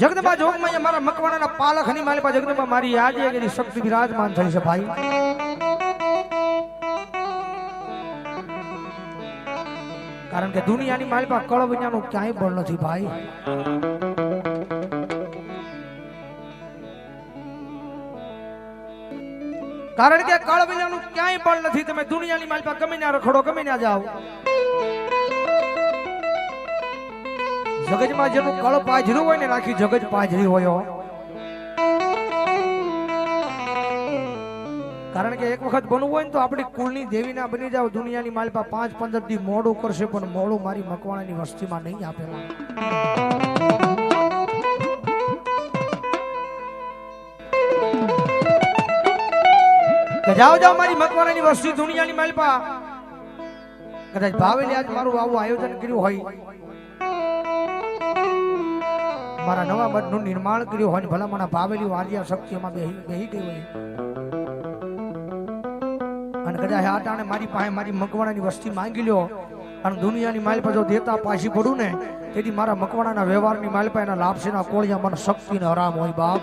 જગદંબા જોગમાં મારા મકવાણાના પાલખની પાસે જગદંબા મારી કે એની શક્તિ વિરાજમાન થઈ છે ભાઈ. કારણ કે દુનિયાની મારી પાસે કળ વિનાનું ક્યાંય બળ નથી ભાઈ. કારણ કે કળ વિનાનું ક્યાંય બળ નથી, તમે દુનિયાની મારી પાસે ગમે ના રખડો, ગમે ના જાઓ. જગતમાં જેનું કળ પાજરું હોય ને રાખી જગજ પાજરી હોય કારણ કે એક વખત બનવું હોય ને તો આપણી કુળની દેવી ના બની જાવ દુનિયાની માલપા પાંચ પંદર દી મોડું કરશે, પણ મોડું મારી મકવાણાની વસ્તીમાં નહીં આપેલા જાઓ જાઓ મારી મકવાણાની વસ્તી, દુનિયાની માલપા કદાચ ભાવેલી આજ મારું આવું આયોજન કર્યું હોય. મારા નવા મઠનું નિર્માણ કર્યું હોય ભલા મને ભાવેલી વાલિયા શક્તિમાં બેહી બેહી ગઈ હોય. અને કદાચ આ ટાણે મારી પાસે મારી મકવાણાની વસ્તી માંગી લ્યો અને દુનિયાની માલ પર જો દેતા પાછી પડું ને, તેથી મારા મકવાણાના વ્યવહારની માલ પર એના લાપસીના કોળિયા મને શક્તિ ને હરામ હોય બાપ.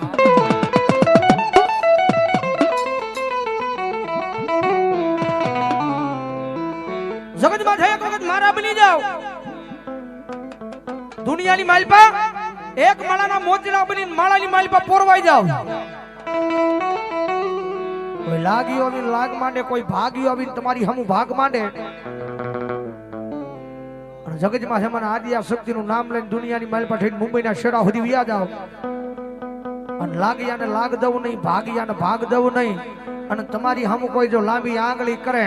જગતમાં એક વખત મારા બની જાઓ. દુનિયાની માલપા એક માળાના મોતીડા બની માળાની માલપા પોરવાઈ જાવ. કોઈ લાગ્યો આવી લાગ માંડે, કોઈ ભાગ્યો આવીને તમારી હમુ ભાગ માંડે. અને જગતમાં મને આદિ શક્તિનું નામ લઈને દુનિયાની માલપા થઈને મુંબઈના શેડા સુધી વ્યા જાવ. અને લાગી આને લાગ દઉં નહીં ભાગ્યા ને ભાગ દઉં નહીં. અને તમારી હમુ કોઈ જો લાંબી આંગળી કરે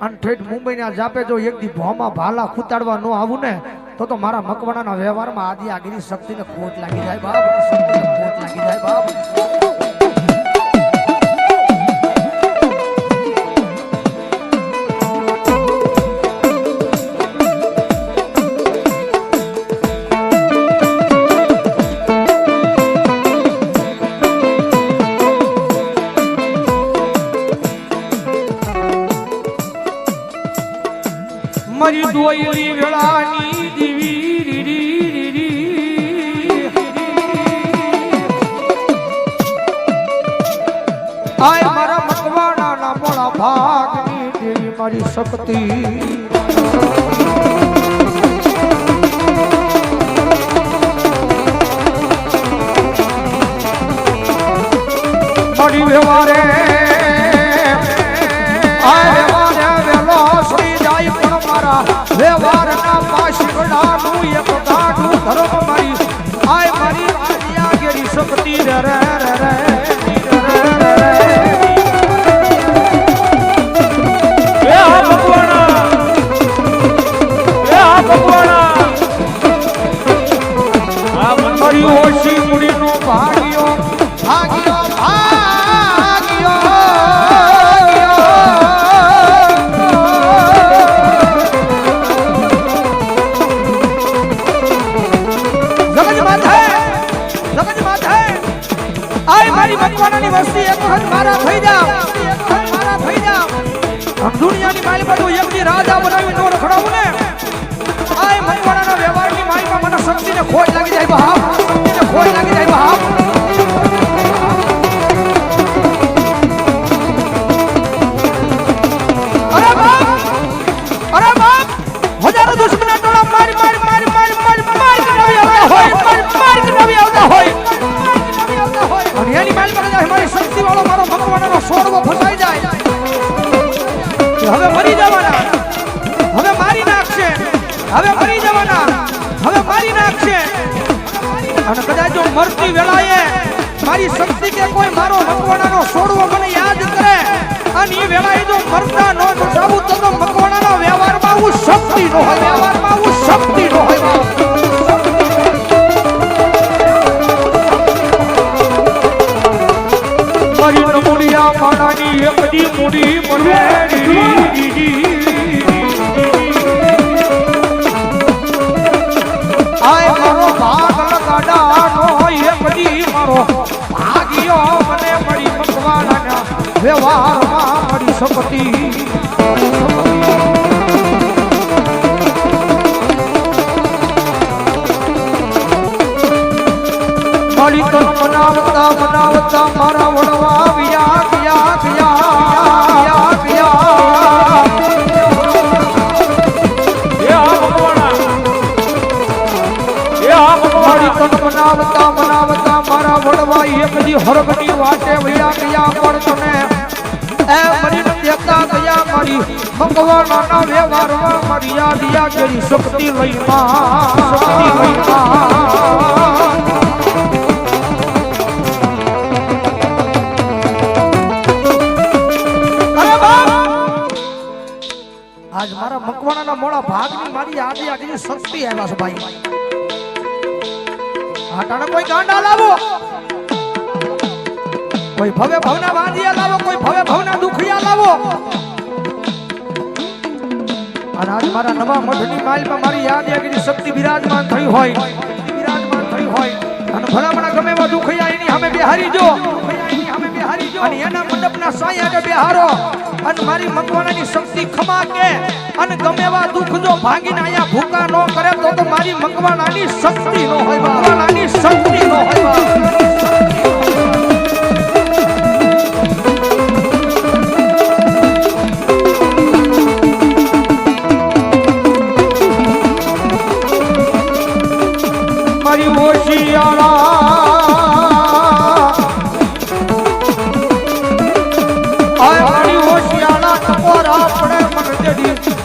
અને ઠેઠ મુંબઈના જાપે જો એક દી ભોમાં ભાલા ખૂતાડવા ન આવું ને તો તો મારા મકવાણાના વ્યવહારમાં આદિ આગીની શક્તિને ખોટ લાગી જાય બાપ. શક્તિને ખોટ લાગી જાય બાપ. મારી દોયલી વેળાની મારી શક્તિ? મારી વ્યવહારે. વ્યવહારના પાછળનું શક્તિ રે રે રે. મારી મકવાનાની વસ્તી એક વખત મારા થઈ જાવ મારા થઈ જાવ દુનિયાની દુનિયાની પર હું એકની રાજા બનાવી નો રખડાવું ને, આ મકવાણાના વ્યવહારની માયમાં મને શક્તિને ખોટ લાગી જાય બાપ હવે મરી જવાના. હવે મારી નાખશે. અને કદાચ જો મરતી વેળાએ મારી શક્તિ કે કોઈ મારો મકવાણાનો સોડવો મને યાદ કરે, અને એ વેળાએ જો મરતા નો બચાવું તો મકવાણાનો વ્યવહારમાં હું શક્તિ નો હોય. વ્યવહારમાં હું શક્તિ નો હોય. મારી નમુડિયા માણાની એકડી મુડી મરવેડી આય મારો ભાગ લગાડાનો એકડી મારો. ભાગ્યો મને મળી ભગવાનના વ્યવહારમાં મળી શક્તિ મારી તન મનાવતા મનાવતા મારા વડવા વિયા આ મારી તન બનાવતા બનાવતા મારા વડવા એકજી દી હરગની વાટે વયા ગયા પણ તમે એ મરીને દેતા ગયા મારી ભગવાનના વ્યવહારમાં મારી યાદ યા કરી શક્તિ લઈ માં શક્તિ લઈ માં આજ મારા મકવાણાના મોડા ભાગની મારી આદિ આદિ શક્તિ આવ્યા છે ભાઈ આટાને કોઈ ગાંડા લાવો. કોઈ ભવે ભવના વાંધિયા લાવો, કોઈ ભવે ભવના દુખિયા લાવો. અને આજ મારા નવા મઠની માલમાં મારી યાદ આગળ શક્તિ બિરાજમાન થઈ હોય. બિરાજમાન થઈ હોય. અને ભલામણા ગમે એવા દુખિયા એની સામે બેહારી જો અને એના મંડપના સાયા બેહારો અને મારી મકવાણાની શક્તિ ખમા કે અને ગમે એવા દુઃખ જો ભાંગીને અહીંયા ભૂકા ન કરે તો તો મારી મકવાણાની શક્તિ ન હોય. મકવાણાની શક્તિ નો હોય મારી હોશિયાળા bitch.